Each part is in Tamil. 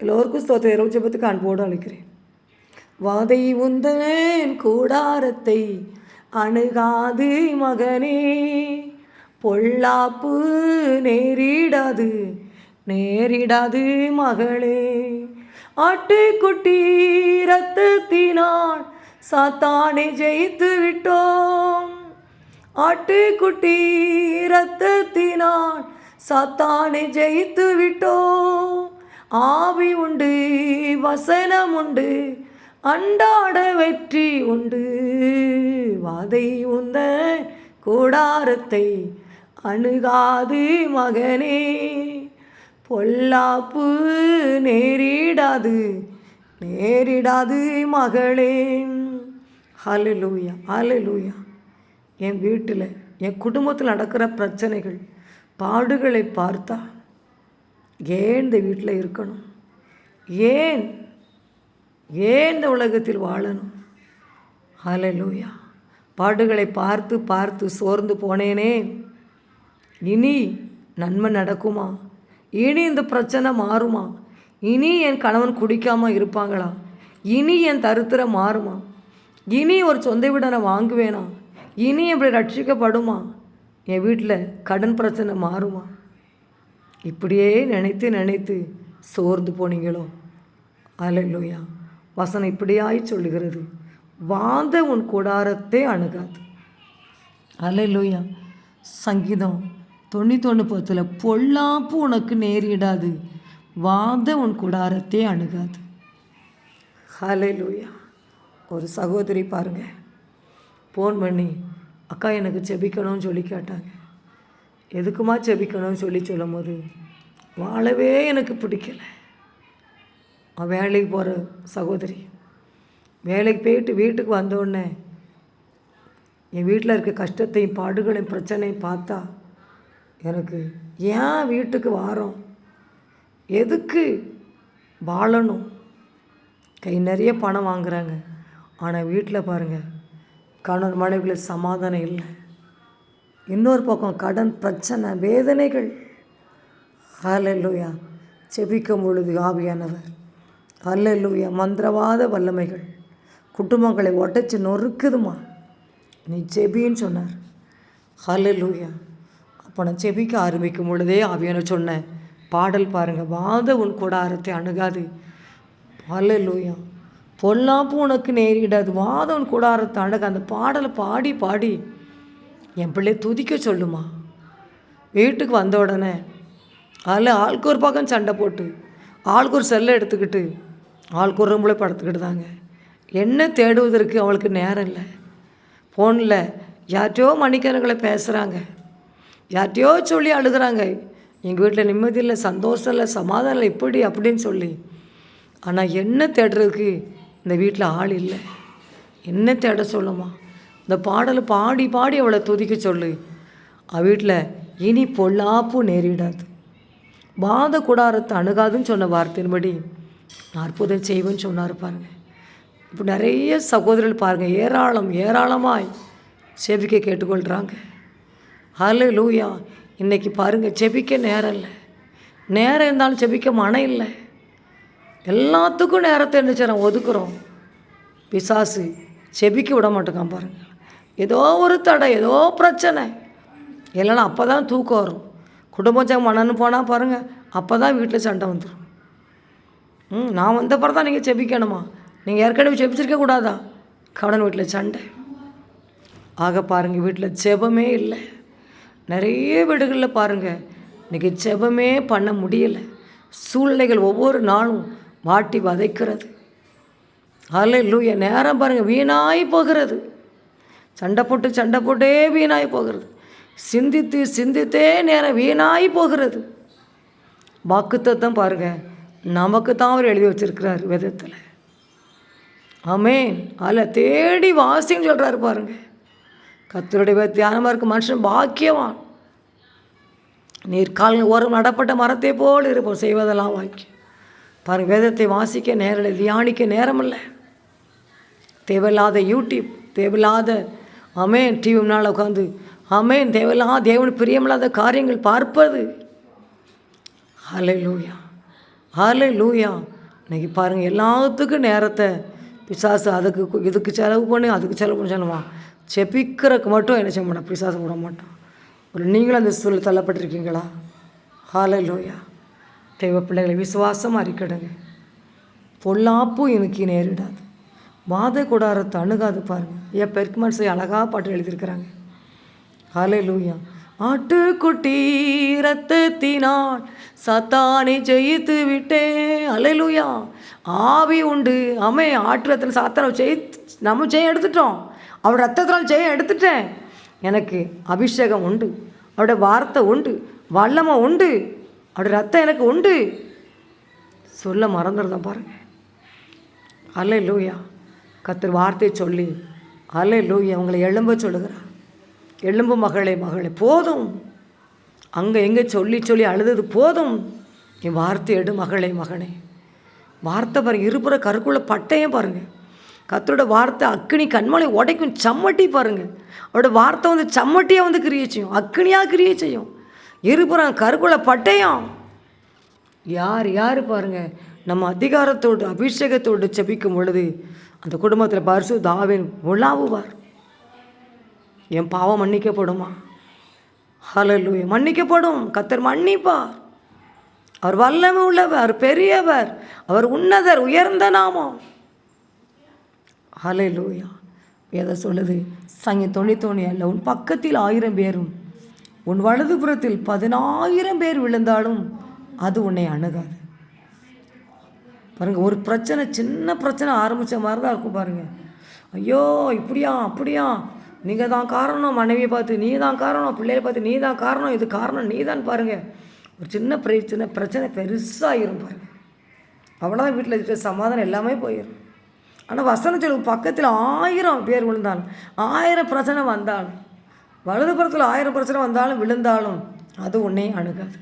எல்லோருக்கும் ஸ்தோத்திர இரவு ஜபத்துக்கு அன்போடு அழைக்கிறேன் வாதை உந்தன் கூடாரத்தை அணுகாது மகனே பொல்லாப்பு நேரிடாது நேரிடாது மகளே ஆட்டுக்குட்டி ரத்தத்தினால் சாத்தானை ஜெயித்து விட்டோம் ஆட்டுக்குட்டி ரத்தத்தினால் சாத்தானை ஜெயித்து விட்டோம் ஆவி உண்டு வசனம் உண்டு அண்டாட வெற்றி உண்டு. வாதை உந்த கூடாரத்தை அணுகாது மகனே பொல்லாப்பு நேரிடாது நேரிடாது மகளே. ஹalleluya லூயா என் வீட்டில் என் குடும்பத்தில் நடக்கிற பிரச்சனைகள் பாடுகளை பார்த்தா ஏன் இந்த வீட்டில் இருக்கணும். ஏன்? ஏன் இந்த உலகத்தில் வாழணும்? ஹலலூயா பாடுகளை பார்த்து பார்த்து சோர்ந்து போனேனே. இனி நன்மை நடக்குமா? இனி இந்த பிரச்சனை மாறுமா? இனி என் கணவன் குடிக்காமல் இருப்பாங்களா? இனி என் தருத்திரம் மாறுமா? இனி ஒரு சொந்த வீடை நான் வாங்குவேனா? இனி இப்படி ரட்சிக்கப்படுமா? என் வீட்டில் கடன் பிரச்சனை மாறுமா? இப்படியே நினைத்து நினைத்து சோர்ந்து போனீங்களோ? அலையிலோயா வசனம் இப்படியாய் சொல்லுகிறது. வாந்த உன் கூடாரத்தை அணுகாது. அலையிலோயா சங்கீதம் தொண்ணூத்தொன்று பத்தில் பொல்லாப்பு உனக்கு நேரிடாது. வாத உன் கூடாரத்தை அணுகாது. ஹalleluya. ஒரு சகோதரி பாருங்க. ஃபோன் பண்ணி அக்கா எனக்கு செபிக்கணும்னு சொல்லி கேட்டாங்க. எதுக்குமா ஜபிக்கணும்னு சொல்லி சொல்லும் போது வாழவே எனக்கு பிடிக்கல. அவன் வேலைக்கு போகிற சகோதரி வேலைக்கு போயிட்டு வீட்டுக்கு வந்தோடனே என் வீட்டில் இருக்க கஷ்டத்தையும் பாடுகளையும் பிரச்சனையும் பார்த்தா எனக்கு ஏன் வீட்டுக்கு வாரோம்? எதுக்கு வாழணும்? கை நிறைய பணம் வாங்குறாங்க. ஆனால் வீட்டில் பாருங்கள் கணவன் மனைவிகளை சமாதானம் இல்லை. இன்னொரு பக்கம் கடன் பிரச்சனை வேதனைகள். ஹலல்லூயா செபிக்கும் பொழுது ஆவியானவர். ஹalleluya. மந்திரவாத வல்லமைகள். குடும்பங்களை ஒட்டச்சு நொறுக்குதுமா? நீ செபின்னு சொன்னார். ஹலல்லூயா அப்போ நான் செபிக்க ஆரம்பிக்கும் பொழுதே ஆவியான சொன்னேன் பாடல் பாருங்கள் வாத உன் கூடாரத்தை அணுகாது. ஹalleluya. பொல்லாப்பு உனக்கு நேரிடாது. வாத உன் கூடாரத்தை அணுக. அந்த பாடலை பாடி பாடி என் பிள்ளை துதிக்க சொல்லுமா? வீட்டுக்கு வந்த உடனே அதில் ஆளுக்கு ஒரு பக்கம் சண்டை போட்டு ஆளுக்கு ஒரு செல்லை எடுத்துக்கிட்டு ஆளுக்கு ஒரு ரூமில் படுத்துக்கிட்டு என்ன தேடுவதற்கு அவளுக்கு நேரம் இல்லை. ஃபோனில் யார்கிட்டயோ மணிக்கணக்கில் பேசுகிறாங்க யார்கிட்டயோ சொல்லி அழுகிறாங்க. எங்கள் வீட்டில் நிம்மதி இல்லை சந்தோஷம் இல்லை சமாதானம் இல்லை இப்படி அப்படின்னு சொல்லி. ஆனால் என்ன தேடுறதுக்கு இந்த வீட்டில் ஆள் இல்லை. என்ன தேட சொல்லுமா? இந்த பாடலை பாடி பாடி அவளை துதிக்க சொல்லு. அவ வீட்டில் இனி பொல்லாப்பு நேரிடாது. வாத கூடாரத்தை அணுகாதுன்னு சொன்ன வார்த்தையின்படி அற்புதம் செய்வேன்னு சொன்னார் பாருங்க. இப்போ நிறைய சகோதரர்கள் பாருங்கள் ஏராளம் ஏராளமாய் செபிக்க கேட்டுக்கொள்கிறாங்க ஹலோ லூயா இன்றைக்கி பாருங்கள் செபிக்க நேரம் இல்லை. நேரம் இருந்தாலும் செபிக்க மனம் இல்லை. எல்லாத்துக்கும் நேரத்தை என்ன செய்கிறோம் ஒதுக்குறோம். பிசாசு செபிக்க விட மாட்டேங்கான் பாருங்கள் ஏதோ ஒரு தடை ஏதோ பிரச்சனை. இல்லைன்னா அப்போ தான் தூக்கம் வரும். குடும்பம் மனன்னு போனால் பாருங்கள் அப்போ தான் வீட்டில் சண்டை வந்துடும் ம் நான் வந்த பிறகு தான் நீங்கள் செபிக்கணுமா? நீங்கள் ஏற்கனவே செபிச்சிருக்க கூடாதா? கடன் வீட்டில் சண்டை. ஆக பாருங்கள் வீட்டில் ஜெபமே இல்லை. நிறைய வீடுகளில் பாருங்கள் இன்றைக்கி ஜெபமே பண்ண முடியலை. சூழ்நிலைகள் ஒவ்வொரு நாளும் வாட்டி வதைக்கிறது. அதில் லூய நேரம் பாருங்கள் வீணாய் போகிறது. சண்டை போட்டு சண்டை போட்டே வீணாகி போகிறது. சிந்தித்து சிந்தித்தே நேரம் வீணாகி போகிறது. வாக்குத்தத்தம் பாருங்கள் நமக்கு தான் அவர் எழுதி வச்சிருக்கிறார் விதத்தில். ஆமேன். அதில் தேடி வாசின்னு சொல்கிறாரு பாருங்க. கத்தருடைய தியானமாக இருக்க மனுஷன் பாக்கியவான். நீர் கால் ஓரம் நடப்பட்ட மரத்தை போல் இருப்போம். செய்வதெல்லாம் வாக்கியம். பாருங்கள் வேதத்தை வாசிக்க நேரம் இல்லை தியானிக்க நேரமில்லை. தேவையில்லாத யூடியூப் தேவையில்லாத அமேன் டிவி முன்னால் உட்காந்து அமேன் தேவையில்லாம் தேவன் பிரியமில்லாத காரியங்கள் பார்ப்பது. ஹalleluya ஹாலே லூயா இன்னைக்கு பாருங்கள் எல்லாத்துக்கும் நேரத்தை பிசாசு அதுக்கு இதுக்கு செலவு பண்ணி அதுக்கு செலவு பண்ணி சொல்லுவான். செபிக்கிறதுக்கு மட்டும் என்ன செய்ய மாட்டான் பிசாசு விட மாட்டான். ஒரு நீங்களும் அந்த சூழல் தள்ளப்பட்டிருக்கீங்களா? ஹாலே லூயா தெய்வ பிள்ளைகளை விசுவாசமாக இருக்கடுங்க பொல்லாப்பும் எனக்கு நேரிடாது. வாத கூடாரத்தை அணுகாது பாருங்க. ஏன் பெர்க்மன்ஸை அழகாக பாட்டு எழுதியிருக்கிறாங்க. ஹலே லூயா ஆட்டுக்குட்டி ரத்தத்தினால் சத்தானை ஜெயித்து விட்டேன். அலையலூயா ஆவி உண்டு. அமை ஆட்டு ரத்தத்தில் சாத்தானை ஜெயி நம்ம ஜெயம் எடுத்துட்டோம். அவரோட ரத்தத்தினால் ஜெயம் எடுத்துட்டேன். எனக்கு அபிஷேகம் உண்டு. அவருடைய வார்த்தை உண்டு. வல்லமை உண்டு. அவருடைய ரத்தம் எனக்கு உண்டு. சொல்ல மறந்துடுதான் பாருங்கள் அல்லே லூயா கத்தர் வார்த்தை சொல்லி அலை லூயா அவங்களை எழும்ப சொல்லுகிறார். எழும்பு மகளே மகளே போதும். அங்கே எங்கே சொல்லி சொல்லி அழுதது போதும். என் வார்த்தை எடு மகளே மகனே. வார்த்தை பாருங்கள் இருபுற கருக்குள்ள பட்டையும் பாருங்கள் கத்தரோட வார்த்தை அக்கினி கண்மலை உடைக்கும் சம்மட்டி பாருங்க. அவரோட வார்த்தை வந்து சம்மட்டியாக வந்து கிரியை செய்யும் அக்கினியாக கிரியை செய்யும். இருபுறம் கருக்குள்ள பட்டயம். யார் யார் பாருங்க நம்ம அதிகாரத்தோடு அபிஷேகத்தோடு செபிக்கும் பொழுது அந்த குடும்பத்தில் பரிசு தாவின் உலாவுவார். என் பாவம் மன்னிக்கப்படுமா? ஹalleluya. மன்னிக்கப்படும். கத்தர் மன்னிப்பார். அவர் வல்லமை உள்ளவர் அவர் பெரியவர் அவர் உன்னதர் உயர்ந்த நாமம். ஹalleluya. எதை சொல்லுது? சங்க தொண்ணூத்தொன்று அல்ல உன் பக்கத்தில் ஆயிரம் பேரும் உன் வலதுபுறத்தில் பதினாயிரம் பேர் விழுந்தாலும் அது உன்னை அணுகாது. பாருங்கள் ஒரு பிரச்சனை சின்ன பிரச்சனை ஆரம்பித்த மாதிரி தான் இருக்கும் பாருங்கள் ஐயோ இப்படியா அப்படியா? நீங்கள் தான் காரணம் மனைவியை பார்த்து நீ தான் காரணம் பிள்ளையை பார்த்து நீ தான் காரணம் இது காரணம் நீ தான் பாருங்கள் ஒரு சின்ன பிரச்சனை பிரச்சனை பெருசாகிரும் பாருங்க. அவ்வளோதான் வீட்டில் இருக்கிற சமாதானம் எல்லாமே போயிடும் ஆனால் வசனம் சொல்லு பக்கத்தில் ஆயிரம் பேர் விழுந்தாலும் ஆயிரம் பிரச்சனை வந்தாலும் வலதுபுறத்தில் ஆயிரம் பிரச்சனை வந்தாலும் விழுந்தாலும் அது உன்னை அணுகாது.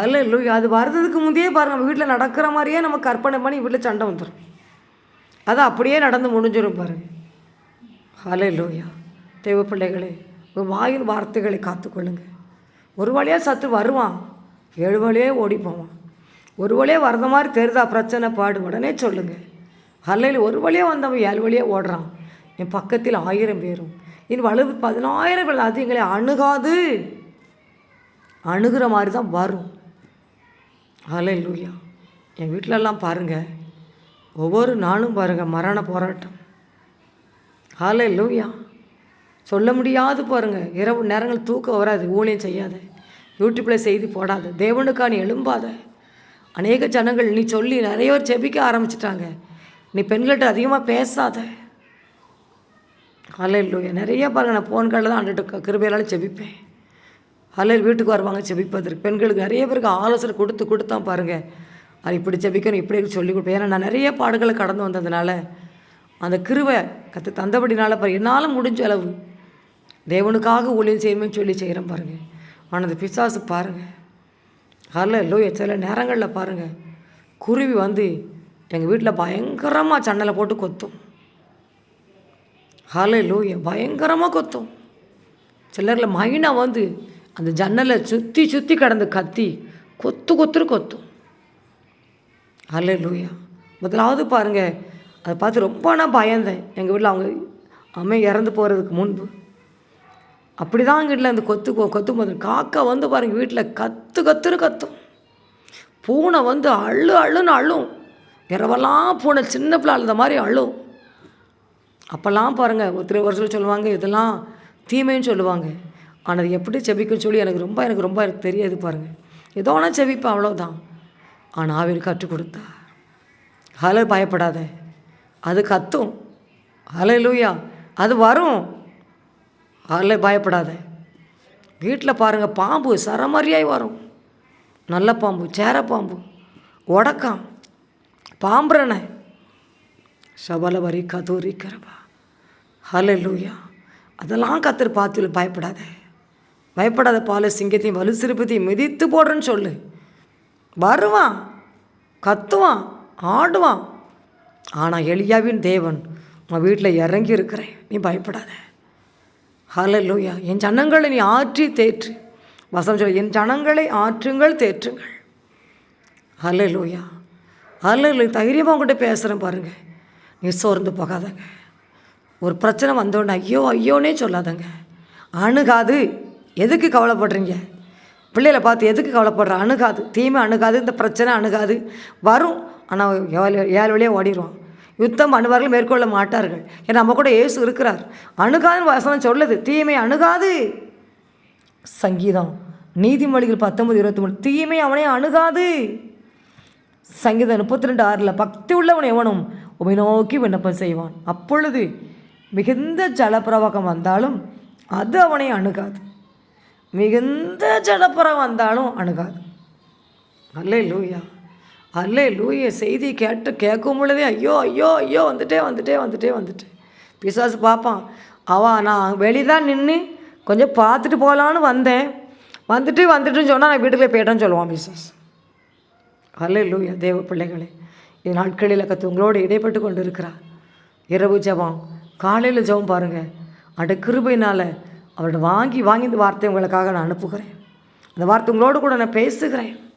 அல்ல இல்லை அது வர்றதுக்கு முந்தையே பாரு நம்ம வீட்டில் நடக்கிற மாதிரியே நம்ம கற்பனை பண்ணி வீட்டில் சண்டை வந்துடும் அது அப்படியே நடந்து முடிஞ்சிடும் பாருங்க ஹலோ இல்லையா தெய்வ பிள்ளைகளே உங்கள் வாயின் வார்த்தைகளை காத்துக்கொள்ளுங்க. ஒரு வழியாக சத்து வருவான் ஏழு வழியே ஓடி போவான். ஒரு வழியாக வர்ற மாதிரி தெரிதா பிரச்சனை பாடு உடனே சொல்லுங்கள் ஹல்லையில் ஒரு வழியாக வந்தவன் ஏழு வழியாக ஓடுறான். என் பக்கத்தில் ஆயிரம் பேரும். இனி வலு பதினாயிரம் பேர் அது எங்களை அணுகாது. அணுகிற மாதிரி தான் வரும். ஹலே லூயா என் வீட்டிலலாம் பாருங்கள் ஒவ்வொரு நாளும் பாருங்கள் மரண போராட்டம். ஹலே லூயா சொல்ல முடியாது பாருங்க. இரவு நேரங்கள் தூக்கம் வராது ஊழியம் செய்யாத. யூடியூப்பில் செய்தி போடாத. தேவனுக்கா நீ எழும்பாத. அநேக ஜனங்கள் நீ சொல்லி நிறைய பேர் செபிக்க ஆரம்பிச்சிட்டாங்க. நீ பெண்கள்கிட்ட அதிகமாக பேசாத. ஹalleluya. நிறைய பாருங்கள் நான் ஃபோன் காலில் தான் அண்டுட்டு கிருபையால் செபிப்பேன் அல்லது வீட்டுக்கு வருவாங்க செபிப்பதற்கு பெண்களுக்கு நிறைய பேருக்கு ஆலோசனை கொடுத்து கொடுத்தான் பாருங்கள் அது இப்படி செபிக்கணும் இப்படி சொல்லி கொடுப்பேன். ஏன்னா நான் நிறைய பாடுகளை கடந்து வந்ததுனால அந்த கிருவை கற்று தந்தபடினால பாரு என்னால் முடிஞ்ச அளவு தேவனுக்காக ஊழியம் செய்யணும்னு சொல்லி செய்கிறேன் பாருங்கள் ஆனால் அந்த பிசாசு பாருங்கள் ஹலோ லோய சில நேரங்களில் பாருங்கள் குருவி வந்து எங்கள் வீட்டில் பயங்கரமாக சண்டலை போட்டு கொத்தும். ஹலோ லோய பயங்கரமாக கொத்தும். சிலரில் மைனா வந்து அந்த ஜன்னலை சுற்றி சுற்றி கடந்து கத்தி கொத்து கொத்துரு கொத்தும். அல்ல லூயா முதலாவது பாருங்கள் அதை பார்த்து ரொம்ப நான் பயந்தேன். எங்கள் வீட்டில் அவங்க அம்மை இறந்து போகிறதுக்கு முன்பு. அப்படி தான் எங்கள் வீட்டில் அந்த கொத்து கொத்தும் போது காக்கா வந்து பாருங்கள் வீட்டில் கத்து கத்துரு கத்தும். பூனை வந்து அழு அழுன்னு அழும் இரவெல்லாம் பூனை சின்ன பிள்ளை அழுத மாதிரி அழும். அப்போல்லாம் பாருங்கள் ஒருத்தர் ஒரு சொல்லி சொல்லுவாங்க இதெல்லாம் தீமைன்னு சொல்லுவாங்க. ஆனால் அது எப்படி செபிக்குன்னு சொல்லி எனக்கு ரொம்ப எனக்கு ரொம்ப எனக்கு தெரியாது பாருங்கள் ஏதோ ஒன்றா செபிப்பேன் அவ்வளோதான் ஆனால் ஆவியில் கற்றுக் கொடுத்தா. ஹலோ பயப்படாத. அது கத்தும். ஹலோ லூயா அது வரும். ஹலோ பயப்படாத. வீட்டில் பாருங்கள் பாம்பு சரமாரியாய் வரும். நல்ல பாம்பு சேர பாம்பு உடக்கம் பாம்புறனை. சபல வரி கதூரி கரபா ஹலோ லூயா அதெல்லாம் கத்துரு பார்த்து பயப்படாதே. பயப்படாத பால சிங்கத்தையும் வலு சிறுப்பத்தையும் மிதித்து போடுறேன்னு சொல்லு. வருவான் கத்துவான் ஆடுவான். ஆனால் எளியாவின் தேவன் உன் வீட்டில் இறங்கி இருக்கிறேன். நீ பயப்படாத. ஹலலூயா என் ஜனங்களை நீ ஆற்றி தேற்று. வசம் சொல்ல என் ஜனங்களை ஆற்றுங்கள் தேற்றுங்கள். அல்ல ஹலலு தைரியமாக உங்கள்கிட்ட பேசுகிறேன் பாருங்கள் நீ சோர்ந்து போகாதங்க. ஒரு பிரச்சனை வந்தோடனே ஐயோ ஐயோனே சொல்லாதங்க. அணுகாது. எதுக்கு கவலைப்படுறீங்க? பிள்ளைகளை பார்த்து எதுக்கு கவலைப்படுற? அணுகாது. தீமை அணுகாது. இந்த பிரச்சனை அணுகாது. வரும். ஆனால் ஏழு ஏழு வழியாக ஓடிடுவான் யுத்தம் அணுவார்கள் மேற்கொள்ள மாட்டார்கள். ஏன்னா நம்ம கூட ஏசு இருக்கிறார். அணுகாதுன்னு வசனம் சொல்லுது. தீமை அணுகாது. சங்கீதம். நீதிமொழிகள் பத்தொம்பது இருபத்தி மூணு தீமை அவனே அணுகாது. சங்கீதம் முப்பத்தி ரெண்டு ஆறில் பக்தி உள்ளவன் எவனும் உமை நோக்கி விண்ணப்பம் செய்வான். அப்பொழுது மிகுந்த ஜலப்பிரவாகம் வந்தாலும் அது அவனை அணுகாது. மிகுந்த ஜடப்புறம் வந்தாலும் அணுகாது. அல்லே லூயா அல்லே லூய செய்தி கேட்டு கேட்கும் பொழுதே ஐயோ ஐயோ ஐயோ வந்துட்டே வந்துட்டே வந்துட்டே வந்துட்டு. பிசாசு பார்ப்பான். அவன் நான் வெளிதான் நின்று கொஞ்சம் பார்த்துட்டு போகலான்னு வந்தேன். வந்துட்டு வந்துட்டுன்னு சொன்னால் நான் வீட்டுக்குள்ளே போயிட்டேன்னு சொல்லுவான் பிசாஸ் அல்லே லூயா தேவ பிள்ளைகளே இது நாட்களில் கற்று உங்களோடு இடைப்பட்டு கொண்டு இருக்கிறார் இரவு ஜெபம் காலையில் ஜெபம் பாருங்கள் அட கிருபையினால் அவர்கிட்ட வாங்கி வாங்கி இந்த வார்த்தை உங்களுக்காக நான் அனுப்புகிறேன். அந்த வார்த்தை உங்களோடு கூட நான் பேசுகிறேன்.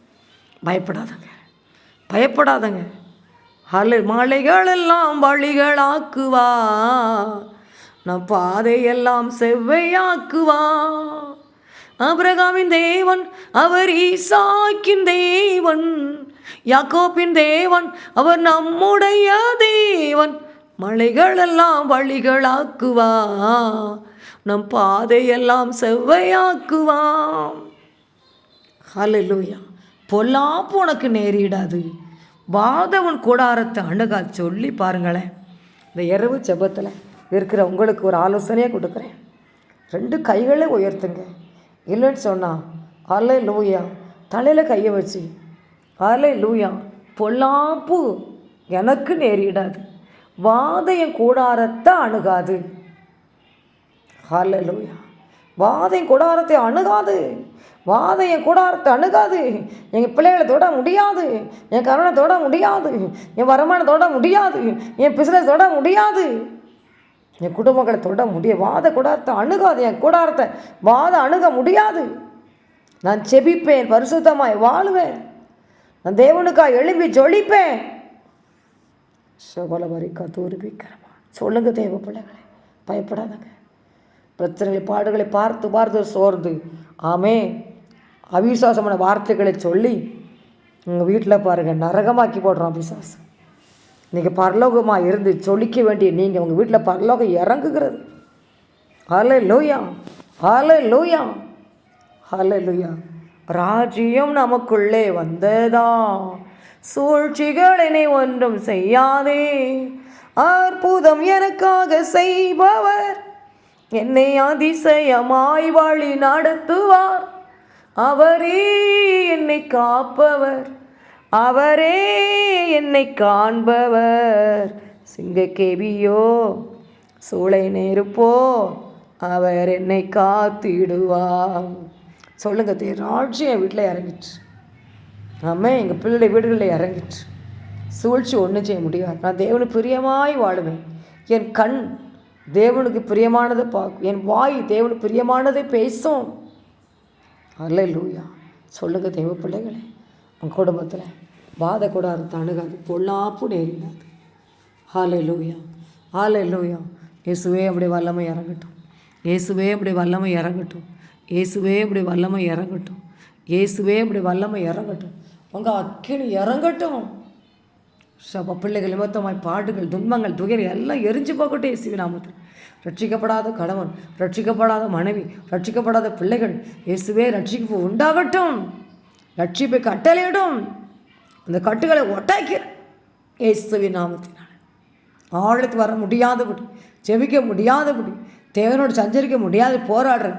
பயப்படாதங்க. பயப்படாதங்க. அலை மலைகளெல்லாம் வழிகளாக்குவா. நான் பாதையெல்லாம் செவ்வையாக்குவா. அபிரகாமின் தேவன் அவர் ஈசாக்கின் தேவன். யாக்கோப்பின் தேவன் அவர் நம்முடைய தேவன். மலைகளெல்லாம் வழிகளாக்குவா. நம் பாதையெல்லாம் செவ்வையாக்குவான் ஹலலூயா பொல்லாப்பு உனக்கு நேரிடாது. வாதவன் கூடாரத்தை அணுகா சொல்லி பாருங்களேன். இந்த இரவு செபத்தில் இருக்கிற உங்களுக்கு ஒரு ஆலோசனையாக கொடுக்குறேன். ரெண்டு கைகளை உயர்த்துங்க. இல்லைன்னு சொன்னால் அலை லூயா தலையில் கையை வச்சு அலை லூயா பொல்லாப்பு எனக்கு நேரிடாது. வாதையன் கூடாரத்தை அணுகாது. ஹalleluya. வாதை கூடாரத்தை அணுகாது. வாதையின் கூடாரத்தை அணுகாது. எங்கள் பிள்ளைகளை தொட முடியாது. என் கருணை தொட முடியாது. என் வருமானம் தொட முடியாது. என் பிசினஸ் தொட முடியாது. என் குடும்பங்களை தொட முடிய வாத கூடாரத்தை அணுகாது. என் கூடாரத்தை வாத அணுக முடியாது. நான் செபிப்பேன் பரிசுத்தமாய் வாழுவேன். நான் தேவனுக்காக எழுப்பி ஜொலிப்பேன். சபலவரி கதூரிபிக்கிறமா சொல்லுங்க தேவ பிள்ளைகளே. பயப்படாதங்க. பிரச்சனைகளை பாடுகளை பார்த்து பார்த்து சோர்ந்து. ஆமே. அவிசுவாசமான வார்த்தைகளை சொல்லி உங்கள் வீட்டில் பாருங்கள் நரகமாக்கி போடுறோம் அபிசாசம் நீங்கள் பரலோகமாக இருந்து சொல்லிக்க வேண்டிய நீங்கள் உங்கள் வீட்டில் பரலோகம் இறங்குகிறது. ஹலே லூயா ஹலே லூயா ஹலே லூயா ராஜ்யம் நமக்குள்ளே வந்ததா? சூழ்ச்சிகள் என்னை ஒன்றும் செய்யாதே. அற்புதம் எனக்காக செய்பவர் என்னை அதிசயமாய் வழி நடத்துவார். அவரே என்னை காப்பவர். அவரே என்னை காண்பவர். சிங்கக்கேவியோ சூளை நெருப்போ அவர் என்னை காத்திடுவார். சொல்லுங்க தே என் வீட்டில் இறங்கிட்டு ஆமே எங்கள் பிள்ளை வீடுகளில் இறங்கிட்டு சூழ்ச்சி ஒன்றும் செய்ய முடியாது. நான் தேவனுக்கு பிரியமாய் வாழுவேன். என் கண் தேவனுக்கு பிரியமானதை பார்க்கும் என் வாய் தேவனுக்கு பிரியமானதை பேசும். அல்ல லூயா சொல்லுங்க தெய்வ பிள்ளைகளே. உன் குடும்பத்தில் பாதை கூட அறுத்து அணுகாது. பொல்லாப்பு நேரிடாது. ஹாலே லூயா ஹாலே லூயா இயேசுவே அப்படி வல்லமை இறங்கட்டும். இயேசுவே அப்படி வல்லமை இறங்கட்டும். இயேசுவே அப்படி வல்லமை இறங்கட்டும். இயேசுவே அப்படி வல்லமை இறங்கட்டும். உங்கள் அக்கினி இறங்கட்டும். சப பிள்ளைகள் நிமித்தமாய் பாடுகள் துன்பங்கள் துயர் எல்லாம் எரிஞ்சு போகட்டும் இயேசுவி நாமத்தில். ரட்சிக்கப்படாத கணவன் ரட்சிக்கப்படாத மனைவி ரட்சிக்கப்படாத பிள்ளைகள் இயேசுவே ரட்சிப்பு உண்டாகட்டும். ரட்சிப்பை கட்டளையிடும். அந்த கட்டுகளை ஒட்டாக்கிற இயேசுவி நாமத்தினால். ஆழத்துக்கு வர முடியாதபடி ஜெபிக்க முடியாதபடி தேவனோடு சஞ்சரிக்க முடியாது போராடுற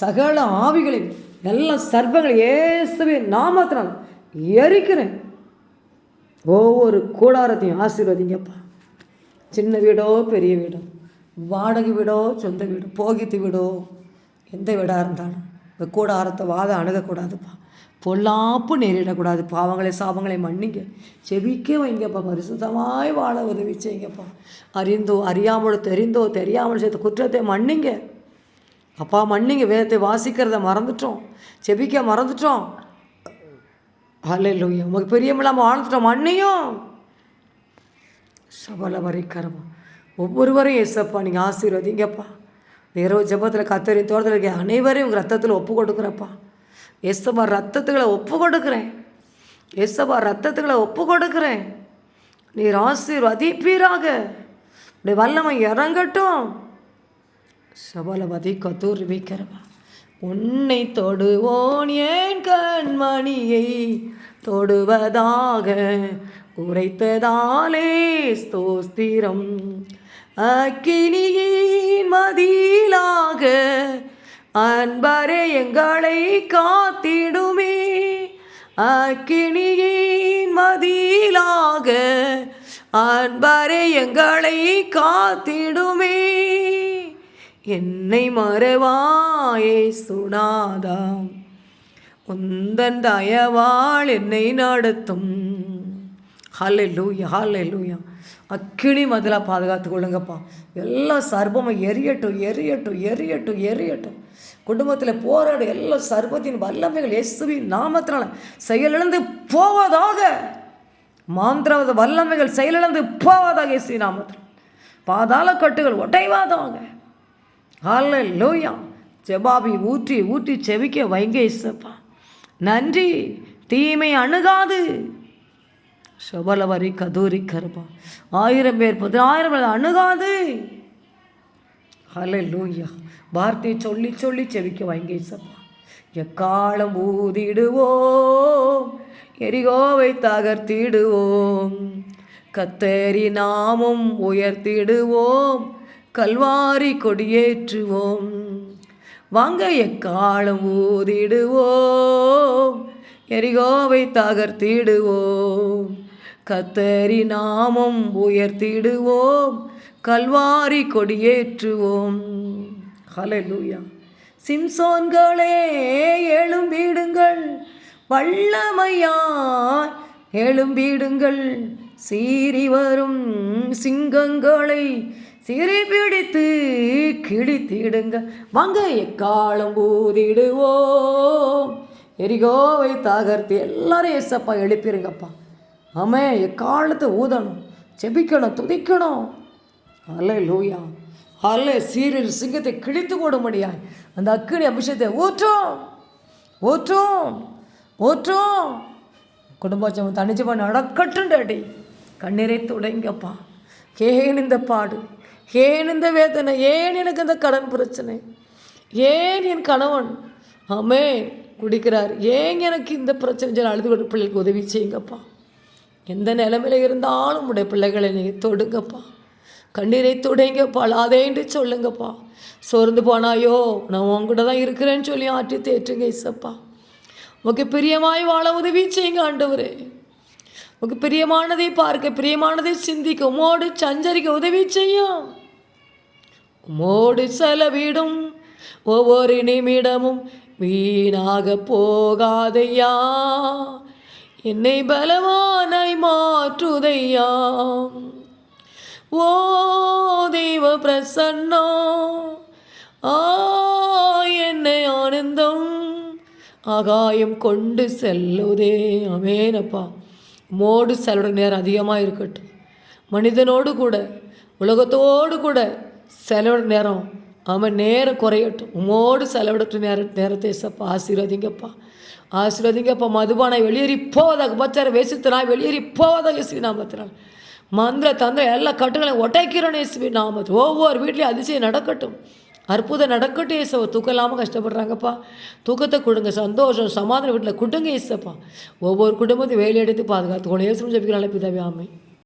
சகல ஆவிகளையும் எல்லா சர்ப்பங்களை இயேசுவின் நாமத்தினால் எரிக்கிறேன் ஒவ்வொரு கூடாரத்தையும் ஆசீர்வதிங்கப்பா. சின்ன வீடோ பெரிய வீடோ வாடகை வீடோ சொந்த வீடோ போகித்து வீடோ எந்த வீடாக இருந்தாலும் இந்த கூடாரத்தை வாதம் அணுகக்கூடாதுப்பா. பொல்லாப்பு நேரிடக்கூடாது. பாவங்களை சாபங்களை மன்னிங்க. செபிக்க வைங்கப்பா. பரிசுத்தமாய் வாழ உதவி செய்யுங்கப்பா. அறிந்தோ அறியாமலோ தெரிந்தோ தெரியாமல் செய்த குற்றத்தை மன்னிங்க. அப்பா மன்னிங்க. வேதத்தை வாசிக்கிறத மறந்துட்டோம். செபிக்க மறந்துட்டோம். ஹalleluya உமக்கு பிரியமில்லாமல் வாழ்ந்துட்டோம். அன்னையும் சபல வரைக்கரமா ஒவ்வொருவரையும் ஏசப்பா நீங்கள் ஆசீர்வதிங்கப்பா. இரவு ஜெபத்தில் கத்தரின் தோட்டத்தில் இருக்க அனைவரையும் உங்கள் ரத்தத்தில் ஒப்பு கொடுக்குறப்பா ஏசப்பா ரத்தத்துக்களை ஒப்பு கொடுக்குறேன். ஏசப்பா ரத்தத்துக்களை ஒப்பு கொடுக்குறேன். நீர் ஆசீர்வதிப்பீராக. உடைய வல்லமை இறங்கட்டும். சபலவதி கத்தூர் வைக்கிறவா. உன்னை தொடுவோன் ஏன் கண்மணியை. தொடுவதாக உரைத்ததாலே ஸ்தோஸ்திரம் அக்கினியின் மதியிலாக அன்பரே எங்களை காத்திடுமே. அக்கினியின் மதியிலாக அன்பரே எங்களை காத்திடுமே. என்னை மறவாயே சுனாதாம் உந்தன் தயவாள் என்னை நடத்தும். ஹாலே லூயா லூயா அக்கினி மதிலாக பாதுகாத்து கொள்ளுங்கப்பா. எல்லா சர்பமும் எரியட்டும் எரியட்டும் எரியட்டும் எரியட்டும். குடும்பத்தில் போராட எல்லா சர்பத்தின் வல்லமைகள் இயேசுவின் நாமத்தினால செயலிழந்து போவதாக. மாந்திரவத வல்லமைகள் செயலிழந்து போவதாக இயேசு நாமத்தில் பாதாள கட்டுகள் ஒட்டைவாதாங்க ஹால லோயா ஜெபாபி ஊற்றி ஊற்றி செவிக்க வைங்க இசப்பா நன்றி. தீமை அணுகாது. சபலவரி கதூரி கருப்பா ஆயிரம் பேர் பதினாயிரம் பேர் அணுகாது. ஹலே லூயா வார்த்தையை சொல்லி சொல்லி செவிக்க வைங்க இசப்பா எக்காலம் ஊதிடுவோம்? எரிகோவை தகர்த்திடுவோம்? கத்தேரி நாமும் உயர்த்திடுவோம்? கல்வாரி கொடியேற்றுவோம். வாங்க எக்காலம் ஊதிடுவோம். எரிகோவை தகர்த்திடுவோம். கத்தரி நாமம் உயர்த்திடுவோம். கல்வாரி கொடியேற்றுவோம். ஹலலூயா சிம்சோன்களே எழும்பிடுங்கள். வல்லமையாய் எழும்பிடுங்கள். சீறி வரும் சிங்கங்களை சிறை பிடித்து கிழித்திடுங்க. வாங்க எக்காலம் ஊதிடுவோம். எரிகோவை தகர்த்து எல்லாரும் எஸ்ஸப்பா எழுப்பிருங்கப்பா. ஆமே எக்காலத்தை ஊதணும். செபிக்கணும் துதிக்கணும். அல்ல லூயா அல்ல சீரில் சிங்கத்தை கிழித்து போடும்படியாய் அந்த அக்கினி அபிஷேகத்தை ஊற்றும். ஊற்றும். ஊற்றும். குடும்பம் தனிச்சு பண்ண அடக்கட்டுண்டாடி கண்ணீரை துடைங்கப்பா. கேன் இந்த பாடு. ஏன் இந்த வேதனை? ஏன் எனக்கு இந்த கடன் பிரச்சனை? ஏன் என் கணவன் ஆமே குடிக்கிறார்? ஏன் எனக்கு இந்த பிரச்சனை? சொல்லி அழுது கொடு பிள்ளைகளுக்கு உதவி செய்யுங்கப்பா. எந்த நிலமையில இருந்தாலும் உடைய பிள்ளைகளை நீங்கள் தொடுங்கப்பா. கண்ணீரை துடைங்கப்பா. அழாதேன்ட்டு சொல்லுங்கப்பா. சோர்ந்து போனாயோ நான் உங்ககிட்ட தான் இருக்கிறேன்னு சொல்லி ஆற்றி தேற்றுங்க இசப்பா. உமக்கு பிரியமாய் வாழ உதவி செய்யுங்க ஆண்டவரே. உமக்கு பிரியமானதை பார்க்க பிரியமானதை சிந்திக்க உமோடு சஞ்சரிக்க உதவி செய்யும் உமோடு செலவிடும் ஒவ்வொரு நிமிடமும் வீணாக போகாதையா. என்னை பலவானாய் மாற்றுதையா. ஓ தெய்வ பிரசன்னோ ஆ என்னை ஆனந்தம் ஆகாயம் கொண்டு செல்லுதே. அமேனப்பா மோடு செலவிட நேரம் அதிகமாக இருக்கட்டும் மனிதனோடு கூட உலகத்தோடு கூட செலவிட நேரம் அவன் நேரம் குறையட்டும். உமோடு செலவிடட்டு நேர நேரத்தை சப்பா ஆசீர்வதிங்கப்பா. ஆசீர்வதிங்கப்பா மதுபானை வெளியேறி போவதாக பச்சார வேசித்தனா வெளியேறி போவதாக இயேசுவி நாமத்தினால். மந்திர தந்திர எல்லா கட்டுகளையும் ஒட்டைக்கிறோம் இயேசுவி நாமத்து ஒவ்வொரு வீட்லேயும் அதிசயம் நடக்கட்டும். அற்புதம் நடக்கட்டும் ஏசப்பா. தூக்கம் இல்லாமல் கஷ்டப்படுறாங்கப்பா. தூக்கத்தை கொடுங்க. சந்தோஷம். சமாதான வீட்டில் கொடுங்க ஏசப்பா. ஒவ்வொரு குடும்பத்தையும் வேலையெடுத்து பாதுகாத்து கொண்டு ஏசு ஜபிக்கிறாள் பிதாவே ஆமை